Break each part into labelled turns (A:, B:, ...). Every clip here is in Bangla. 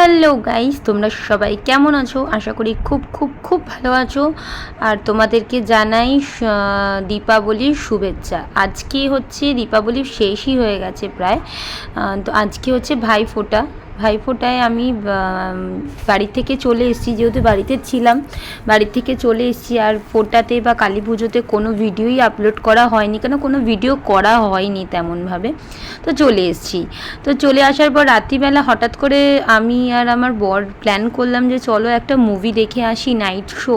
A: হ্যালো গাইস তোমরা সবাই কেমন আছো? আশা করি খুব খুব খুব ভালো আছো। আর তোমাদেরকে জানাই দীপাবলির শুভেচ্ছা। আজকে হচ্ছে দীপাবলির শেষই হয়ে গেছে প্রায়। তো আজকে হচ্ছে ভাইফোঁটা। ভাইফোঁটায় আমি বাড়ি থেকে চলে এসেছি, যেহেতু বাড়িতে ছিলাম। বাড়ি থেকে চলে এসেছি আর ফোটাতে বা কালী পুজোতে কোনো ভিডিওই আপলোড করা হয়নি, কেন কোনো ভিডিও করা হয়নি তেমনভাবে। তো চলে এসেছি। তো চলে আসার পর রাত্রিবেলা হঠাৎ করে আমি আর আমার বর প্ল্যান করলাম যে চলো একটা মুভি দেখে আসি নাইট শো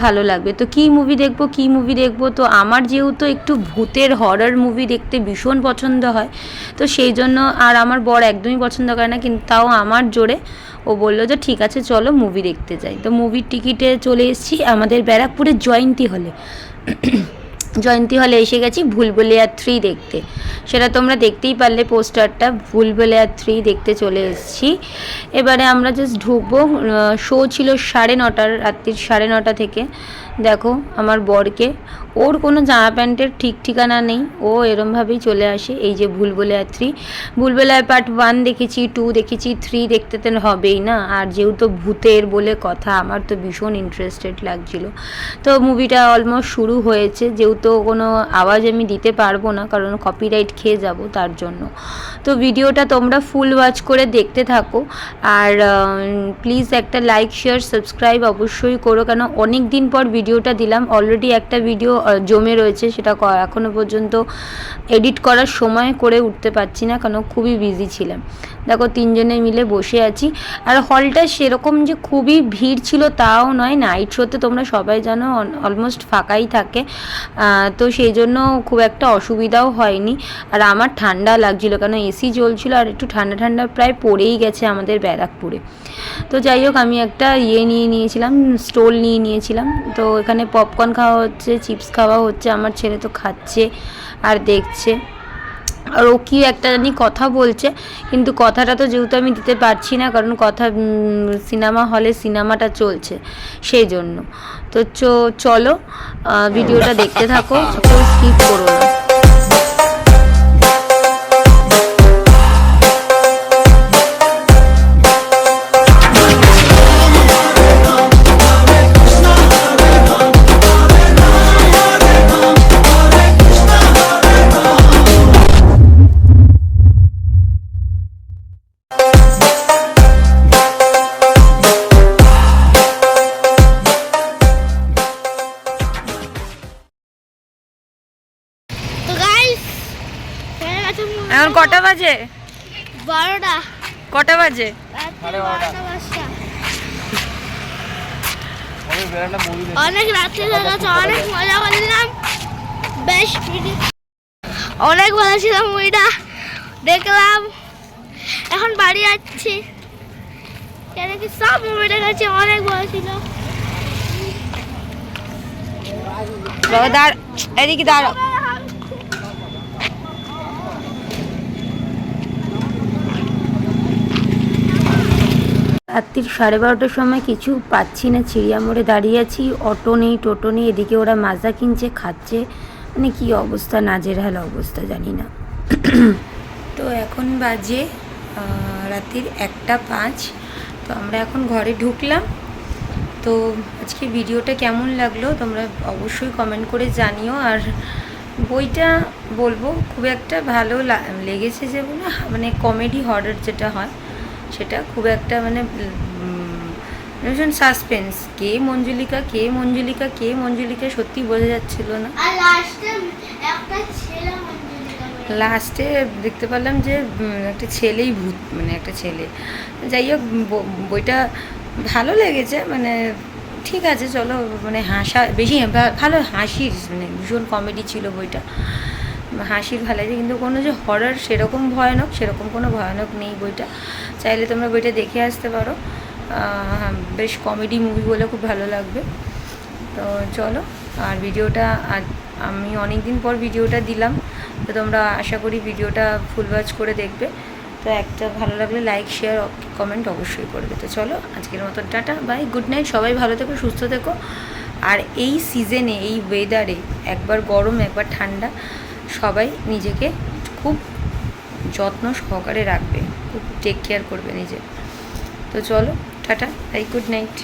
A: ভালো লাগবে। তো কী মুভি দেখব, কী মুভি দেখব? তো আমার যেহেতু একটু ভূতের হরর মুভি দেখতে ভীষণ পছন্দ হয়, তো সেই জন্য আর আমার বর একদমই পছন্দ করে না, কিন্তু তাও আমার জোরে। ও বলল যে, ঠিক আছে, চলো মুভি দেখতে যাই। তো মুভির টিকিটে চলে এসেছি। আমাদের ব্যারাকপুরের জয়ন্তী হলে। জয়ন্তী হলে এসে গেছি ভুলভুলিয়া থ্রি দেখতে। সেটা তোমরা দেখতেই পারলে, পোস্টারটা ভুলভুলিয়া থ্রি দেখতে চলে এসেছি। এবারে আমরা জাস্ট ঢুকবো শো ছিল সাড়ে নটার, রাত্রির সাড়ে নটা থেকে। দেখো আমার বরকে। ওর কোনো জামা প্যান্টের ঠিক ঠিকানা নেই। ও এরমভাবেই চলে আসে, এই যে Bhool Bhulaiyaa three. Bhool Bhulaiyaa part one দেখেছি টু দেখেছি থ্রি দেখতে তো হবেই না। আর যেহেতু ভূতের বলে কথা, আমার তো ভীষণ ইন্টারেস্টেড লাগছিল। তো মুভিটা অলমোস্ট শুরু হয়েছে, যেহেতু কোনো আওয়াজ আমি দিতে পারব না, কারণ কপিরাইট খেয়ে যাব তার জন্য। তো ভিডিওটা তোমরা ফুল ওয়াচ করে দেখতে থাকো। আর প্লিজ একটা লাইক শেয়ার সাবস্ক্রাইব অবশ্যই করো, কেন অনেক দিন পর ভিডিওটা দিলাম। অলরেডি একটা ভিডিও জমে রয়েছে, সেটা ক- এখনও পর্যন্ত এডিট করার সময় করে উঠতে পারছি না কারণ খুবই বিজি ছিলাম। দেখো, তিনজনে মিলে বসে আছি। আর হলটা সেরকম যে খুবই ভিড় ছিল তাও নয় নাইট শোতে তোমরা সবাই জানো অলমোস্ট ফাঁকাই থাকে। তো সেই জন্য খুব একটা অসুবিধাও হয়নি। আর আমার ঠান্ডা লাগছিল, কেন এসি চলছিল আর একটু ঠান্ডা ঠান্ডা প্রায় পড়েই গেছে আমাদের ব্যারাকপুরে। তো যাই হোক, আমি একটা ইয়ে নিয়ে নিয়েছিলাম, স্টোল নিয়ে নিয়েছিলাম। তো এখানে পপকর্ন খাওয়া হচ্ছে চিপস খাওয়া হচ্ছে, আমার ছেলে তো খাচ্ছে আর দেখছে। আর ও কি একটা জানি কথা বলছে, কিন্তু কথাটা তো যেহেতু আমি দিতে পারছি না, কারণ কথা সিনেমা হলে সিনেমাটা চলছে সেই জন্য। তো চলো ভিডিওটা দেখতে থাকো স্কিপ করো না। এখন কটা বাজে?
B: বারোটা।
A: কটা বাজে?
B: অনেক রাত্রি গেছে অনেক মজা করলাম। বেশ। অনেক ভালো ছিল মুভিটা। দেখলাম। এখন বাড়ি যাচ্ছি। কেন কি সব মুভিটা দেখেছি অনেক ভালো ছিল।
A: দাঁড় এদিকে দাঁড়াও। রাত্রির সাড়ে বারোটার সময় কিছু পাচ্ছি না। চিড়িয়া মোড়ে দাঁড়িয়ে আছি। অটো নেই, টোটো নেই, এদিকে ওরা মাজা কিনছে, খাচ্ছে। মানে কি অবস্থা নাজেরহাল অবস্থা জানি না। তো এখন বাজে রাত্রির একটা পাঁচ। তো আমরা এখন ঘরে ঢুকলাম। তো আজকে ভিডিওটা কেমন লাগল তোমরা অবশ্যই কমেন্ট করে জানিও। আর বইটা বলব, খুব একটা ভালো লেগেছে যে মানে কমেডি হরর যেটা হয়। সেটা খুব একটা মানে ভীষণ সাসপেন্স কে মঞ্জুলিকা কে মঞ্জুলিকা কে মঞ্জুলিকা সত্যি বোঝা যাচ্ছিল না।
B: লাস্টে
A: দেখতে পেলাম যে একটা ছেলেই ভূত মানে একটা ছেলে। যাই হোক বইটা ভালো লেগেছে মানে ঠিক আছে চলো মানে হাসা বেশি ভালো হাসির মানে ভীষণ কমেডি ছিল বইটা। হাসির ভালো কিন্তু কোনো যে হরর সেরকম ভয়ানক সেরকম কোনো ভয়ানক নেই বইটা। চাইলে তোমরা বইটা দেখে আসতে পারো। বেশ কমেডি মুভি বলে খুব ভালো লাগবে। তো চলো, আর ভিডিওটা আমি অনেক দিন পর ভিডিওটা দিলাম। তো তোমরা আশা করি ভিডিওটা ফুল ওয়াচ করে দেখবে। তো একটা ভালো লাগলে লাইক শেয়ার কমেন্ট অবশ্যই করবে। তো চলো, আজকের মতন টাটা বাই গুড নাইট সবাই ভালো থেকো, সুস্থ থেকো। আর এই সিজনে এই ওয়েদারে একবার গরম, একবার ঠান্ডা, সবাই নিজেকে খুব যত্ন সহকারে রাখবে। খুব টেক কেয়ার করবে নিজে। তো চলো টাটা বাই গুড নাইট